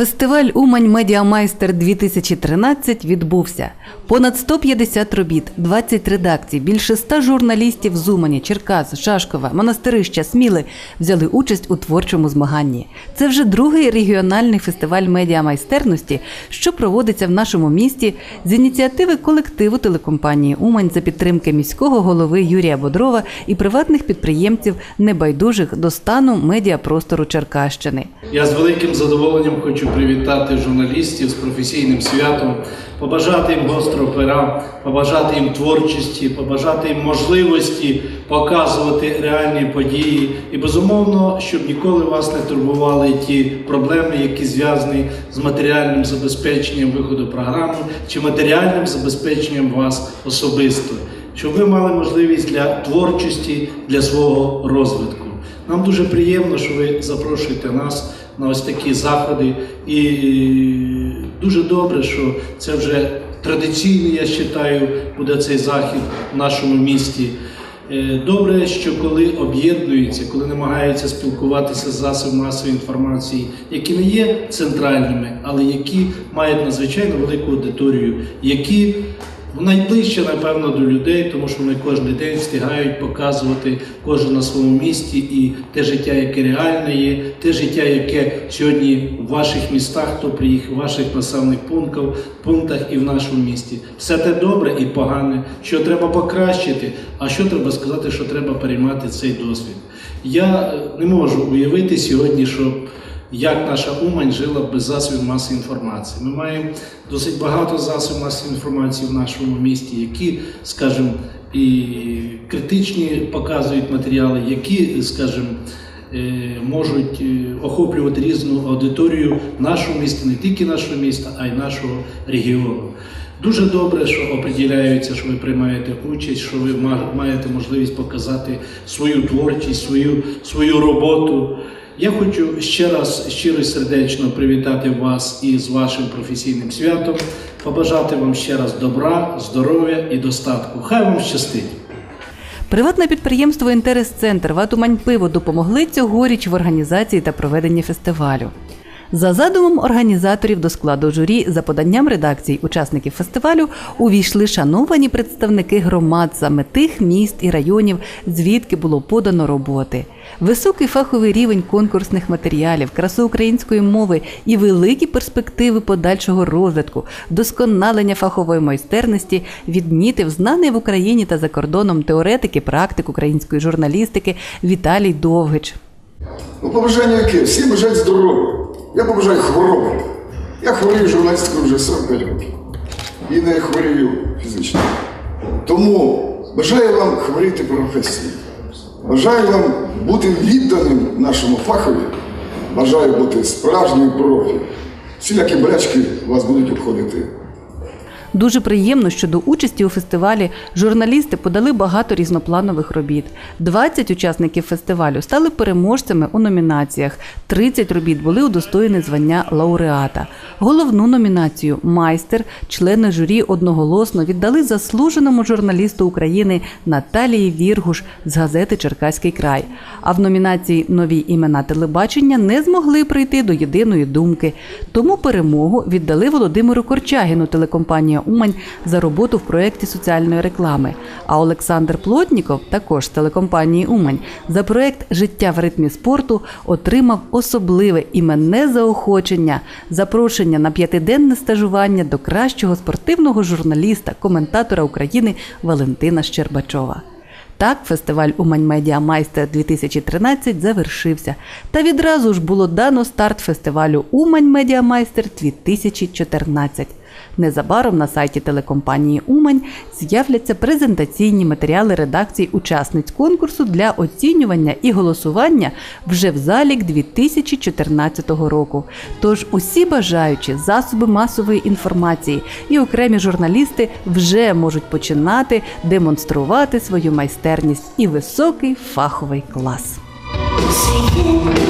Фестиваль Умань Медіамайстер 2013 відбувся. Понад 150 робіт, 20 редакцій, більше 100 журналістів з Умані, Черкас, Шашкова, Монастирища, Сміли взяли участь у творчому змаганні. Це вже другий регіональний фестиваль медіамайстерності, що проводиться в нашому місті з ініціативи колективу телекомпанії Умань за підтримки міського голови Юрія Бодрова і приватних підприємців небайдужих до стану медіапростору Черкащини. Я з великим задоволенням хочу привітати журналістів з професійним святом, побажати їм гострого пера, побажати їм творчості, побажати їм можливості показувати реальні події. І безумовно, щоб ніколи вас не турбували ті проблеми, які зв'язані з матеріальним забезпеченням виходу програми чи матеріальним забезпеченням вас особисто, щоб ви мали можливість для творчості, для свого розвитку. Нам дуже приємно, що ви запрошуєте нас на ось такі заходи. І дуже добре, що це вже традиційний, я вважаю, буде цей захід в нашому місті. Е, Добре, що коли об'єднуються, коли намагаються спілкуватися з засобами масової інформації, які не є центральними, але які мають надзвичайно велику аудиторію, які найближче, напевно, до людей, тому що вони кожен день встигають показувати кожен на своєму місті і те життя, яке реальне є, те життя, яке сьогодні в ваших містах, хто приїхав, в ваших населених пунктах, пунктах і в нашому місті. Все те добре і погане, що треба покращити, а що треба сказати, що треба переймати цей досвід. Я е, не можу уявити сьогодні, що як наша Умань жила без засобів масової інформації. Ми маємо досить багато засобів масової інформації в нашому місті, які, скажімо, і критичні показують матеріали, які, скажімо, е, можуть е, охоплювати різну аудиторію нашого міста, не тільки нашого міста, а й нашого регіону. Дуже добре, що оприділяється, що ви приймаєте участь, що ви ма- маєте можливість показати свою творчість, свою, свою роботу. Я хочу ще раз щиро і сердечно привітати вас із вашим професійним святом, побажати вам ще раз добра, здоров'я і достатку. Хай вам щастить! Приватне підприємство Інтерес-центр Ватумань Пиво допомогли цьогоріч в організації та проведенні фестивалю. За задумом організаторів до складу журі за поданням редакцій учасників фестивалю увійшли шановані представники громад саме тих міст і районів, звідки було подано роботи. Високий фаховий рівень конкурсних матеріалів, красу української мови і великі перспективи подальшого розвитку, вдосконалення фахової майстерності відмітив знаний в Україні та за кордоном теоретик і практик української журналістики Віталій Довгич. Ну, побажання яке? Всі бажають здоров'я. Я побажаю хвороби. Я хворію журналістикою вже 45 років. І не хворію фізично. Тому бажаю вам хворіти професії. Бажаю вам бути відданим нашому фахові. Бажаю бути справжнім профі. Всілякі болячки вас будуть обходити. Дуже приємно, що до участі у фестивалі журналісти подали багато різнопланових робіт. 20 учасників фестивалю стали переможцями у номінаціях. 30 робіт були удостоєні звання лауреата. Головну номінацію майстер члени журі одноголосно віддали заслуженому журналісту України Наталії Віргуш з газети Черкаський край. А в номінації Нові імена телебачення не змогли прийти до єдиної думки. Тому перемогу віддали Володимиру Корчагіну Умань за роботу в проєкті соціальної реклами. А Олександр Плотніков, також з телекомпанії Умань, за проєкт Життя в ритмі спорту отримав особливе іменне заохочення, запрошення на п'ятиденне стажування до кращого спортивного журналіста, коментатора України Валентина Щербачова. Так, фестиваль Умань Медіа Майстер 2013 завершився. Та відразу ж було дано старт фестивалю Умань Медіа Майстер 2014. Незабаром на сайті телекомпанії Умань з'являться презентаційні матеріали редакцій учасниць конкурсу для оцінювання і голосування вже в залік 2014 року. Тож усі бажаючі засоби масової інформації і окремі журналісти вже можуть починати демонструвати свою майстерність і високий фаховий клас. Singing,